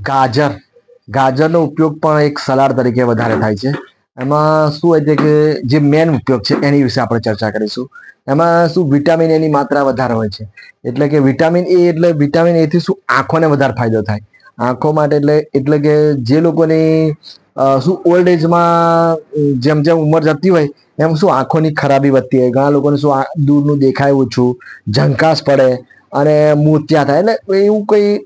ગાજર. ગાજરનો ઉપયોગ પણ એક સલાડ તરીકે વધારે થાય છે. એમાં શું હોય છે કે જે મેન ઉપયોગ છે એની વિશે આપણે ચર્ચા કરીશું. એમાં શું વિટામિન એની માત્રા વધારે હોય છે. એટલે કે વિટામિન એ એટલે વિટામિન એથી શું આંખોને વધારે ફાયદો થાય. આંખો માટે એટલે એટલે કે જે લોકોની શું ઓલ્ડ એજમાં જેમ જેમ ઉંમર જતી હોય, એમ શું આંખોની ખરાબી વધતી હોય. ઘણા લોકોને શું દૂરનું દેખાય ઓછું ઝંકાસ પડે અને મોતિયા થાય. એટલે એવું કંઈ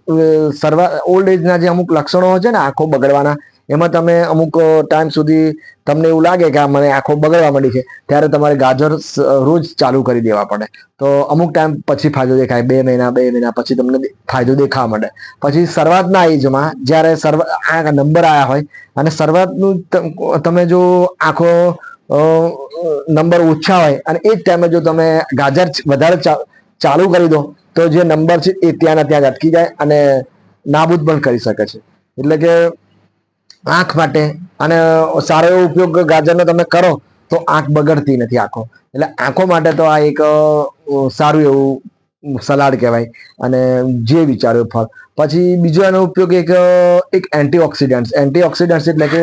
સર્વા ઓલ્ડ એજના જે અમુક લક્ષણો છે ને, આંખો બગડવાના, એમાં તમે અમુક ટાઈમ સુધી તમને એવું લાગે કે આ મને આંખો બગડવા માંડી છે, ત્યારે તમારે ગાજર રોજ ચાલુ કરી દેવા પડે. તો અમુક ટાઈમ પછી ફાયદો દેખાય. બે મહિના બે મહિના પછી તમને ફાયદો દેખાવા માંડે. પછી શરૂઆતના એજમાં જ્યારે સર્વ આ નંબર આવ્યા હોય, અને શરૂઆતનું તમ- જો આંખો નંબર ઓછા હોય, અને એ જ ટાઈમે જો તમે ગાજર વધારે ચાલુ કરી દો તો જે નંબર છે એ ત્યાંના ત્યાં જ અટકી જાય અને નાબૂદ પણ કરી શકે છે. એટલે કે આંખ માટે અને સારો એવો ઉપયોગ ગાજરનો તમે કરો તો આંખ બગડતી નથી આંખો. એટલે આંખો માટે તો આ એક સારું એવું સલાડ કહેવાય અને જે વિચાર્યું ફળ. પછી બીજો એનો ઉપયોગ એક એક એન્ટીઓક્સિડન્ટ એન્ટીઓક્સિડન્ટ એટલે કે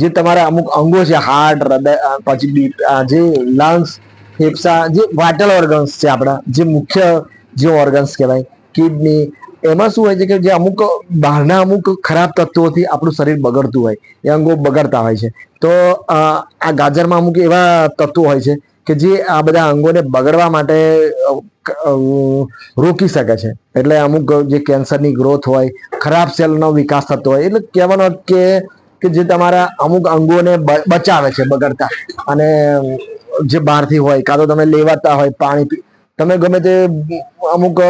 જે તમારા અમુક અંગો છે હાર્ટ હૃદય પછી જે લંગ્સ ફેફસા, જે વાટલ ઓર્ગન્સ છે આપણા, જે મુખ્ય જે ઓર્ગન્સ કહેવાય કિડની એમાં શું હોય છે કે જે અમુક બહારના અમુક ખરાબ તત્વોથી આપણું શરીર બગડતું હોય, એ અંગો બગડતા હોય છે. તો આ ગાજરમાં અમુક એવા તત્વો હોય છે કે જે આ બધા અંગોને બગડવા માટે રોકી શકે છે. એટલે અમુક જે કેન્સરની ગ્રોથ હોય, ખરાબ સેલનો વિકાસ થતો હોય, એટલે કહેવાનો કે કે જે તમારા અમુક અંગોને બચાવે છે, બગડતા. અને જે બહારથી હોય, કાં તો તમે લેવાતા હોય પાણી તમે ગમે તે અમુક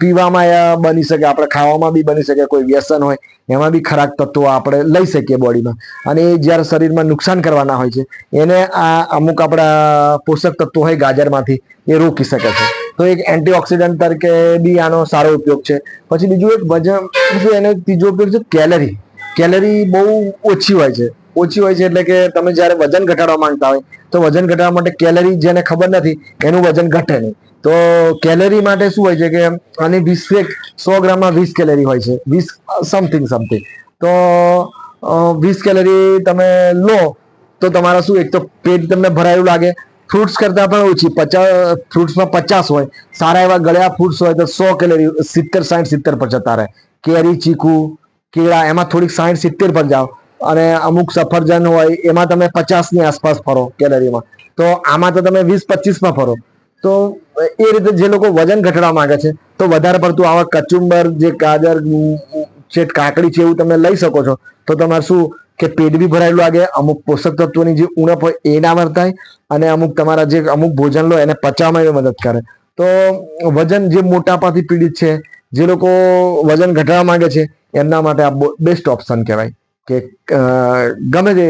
પીવામાં બની શકે, આપણે ખાવામાં બી બની શકે, કોઈ વ્યસન હોય, એમાં બી ખરાબ તત્વો આપણે લઈ શકીએ બોડીમાં. અને એ જ્યારે શરીરમાં નુકસાન કરવાના હોય છે, એને આ અમુક આપણા પોષક તત્વો હોય ગાજરમાંથી, એ રોકી શકે છે. તો એક એન્ટીઓક્સિડન્ટ તરીકે બી આનો સારો ઉપયોગ છે. પછી બીજું એક વજન એનો ત્રીજો ઉપયોગ છે કેલરી. કેલરી બહુ ઓછી હોય છે. ઓછી હોય છે એટલે કે તમે જ્યારે વજન ઘટાડવા માંગતા હોય, તો વજન ઘટાડવા માટે કેલરી જેને ખબર નથી, એનું વજન ઘટે નહીં. તો કેલરી માટે શું હોય છે કે, આની વીસ એક સો ગ્રામમાં વીસ કેલરી હોય છે, વીસ સમથિંગ સમથિંગ તો વીસ કેલરી તમે લો, તો તમારા શું, એક તો પેટ તમને ભરાયું લાગે. ફ્રૂટ્સ કરતાં પણ ઓછી, પચાસ, ફ્રૂટ્સમાં પચાસ હોય. સારા એવા ગળ્યા ફ્રૂટ્સ હોય તો સો કેલરી, સિત્તેર, સાઠ, સિત્તેર પર જતા રહે. કેરી, ચીકુ, કેળા, એમાં થોડીક સાઠ, સિત્તેર પર જાઓ. અને અમુક સફરજન હોય, એમાં તમે પચાસની આસપાસ ફરો કેલરીમાં. તો આમાં તો તમે વીસ પચીસમાં ફરો. તો એ રીતે જે લોકો વજન ઘટાડવા માંગે છે, તો વધારે પડતું આવા કચુંબર, જે ગાજર છે કાકડી છે એવું તમે લઈ શકો છો. તો તમારે શું કે પેટ બી ભરાયેલું લાગે, અમુક પોષક તત્વોની જે ઉણપ હોય એ ના વર્તાય, અને અમુક તમારા જે અમુક ભોજન લો એને પચાવવામાં મદદ કરે. તો વજન જે મોટાપાથી પીડિત છે, જે લોકો વજન ઘટાડવા માંગે છે, એમના માટે આ બેસ્ટ ઓપ્શન કહેવાય. કે ગમે તે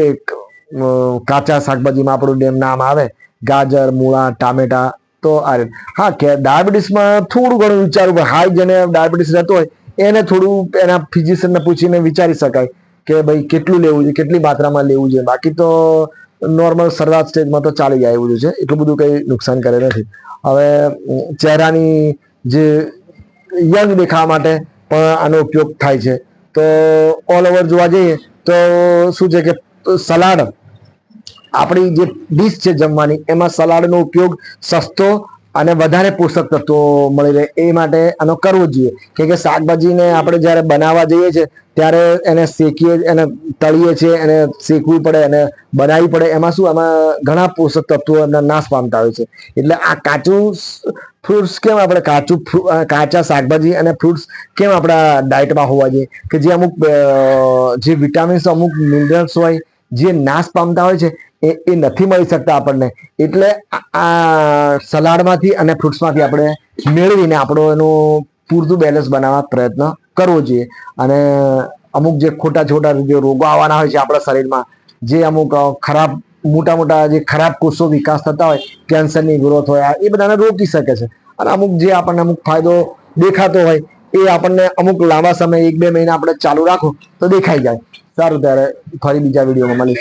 કાચા શાકભાજીમાં આપણું ડેમ નામ આવે, ગાજર, મૂળા, ટામેટા, તો આ. હા, કે ડાયાબિટીસમાં થોડું ઘણું વિચારવું પડે હાઈ જેને ડાયાબિટીસ રહેતો હોય, એને થોડું એના ફિઝિશિયનને પૂછીને વિચારી શકાય કે ભાઈ કેટલું લેવું છે, કેટલી માત્રામાં લેવું છે. બાકી તો નોર્મલ સરદાર સ્ટેજમાં તો ચાલી જાય એવું છે, એટલું બધું કંઈ નુકસાન કરે નથી. હવે, ચહેરાની જે યંગ દેખાવા માટે પણ આનો ઉપયોગ થાય છે. તો ઓલ ઓવર જોવા જઈએ તો શું છે કે સલાડ આપણી જે ડીશ છે જમવાની, એમાં સલાડનો ઉપયોગ સસ્તો અને વધારે પોષક તત્વો મળી રહે એ માટે આનો કરવો જોઈએ. કે કે શાકભાજીને આપણે જ્યારે બનાવવા જઈએ છીએ, ત્યારે એને શેકીએ, એને તળીએ છીએ, એને શેકવું પડે, એને બનાવવી પડે, એમાં શું, એમાં ઘણા પોષક તત્વો એમના નાશ પામતા હોય છે. એટલે આ કાચું ફ્રૂટ્સ કેમ આપણે કાચું કાચા શાકભાજી અને ફ્રૂટ્સ કેમ આપણા ડાયટમાં હોવા જોઈએ? કે જે અમુક જે વિટામિન્સ, અમુક મિનરલ્સ હોય, જે નાશ પામતા હોય છે એ એ નથી મળી શકતા આપણને. એટલે આ- સલાડમાંથી અને ફ્રૂટ્સમાંથી આપણે મેળવીને આપણો એનું પૂરતું બેલેન્સ બનાવવા પ્રયત્ન કરવો જોઈએ. અને અમુક જે ખોટા છોટા જે રોગો આવવાના હોય છે આપણા શરીરમાં, જે અમુક ખરાબ મોટા મોટા જે ખરાબ કોષો વિકાસ થતા હોય, કેન્સરની ગ્રોથ હોય એ બધાને રોકી શકે છે. અને અમુક જે આપણને અમુક ફાયદો દેખાતો હોય, એ આપણને અમુક લાંબા સમય એક બે મહિના આપણે ચાલુ રાખો તો દેખાઈ જાય. સારું, ત્યારે ફરી બીજા વિડીયોમાં મળીશ.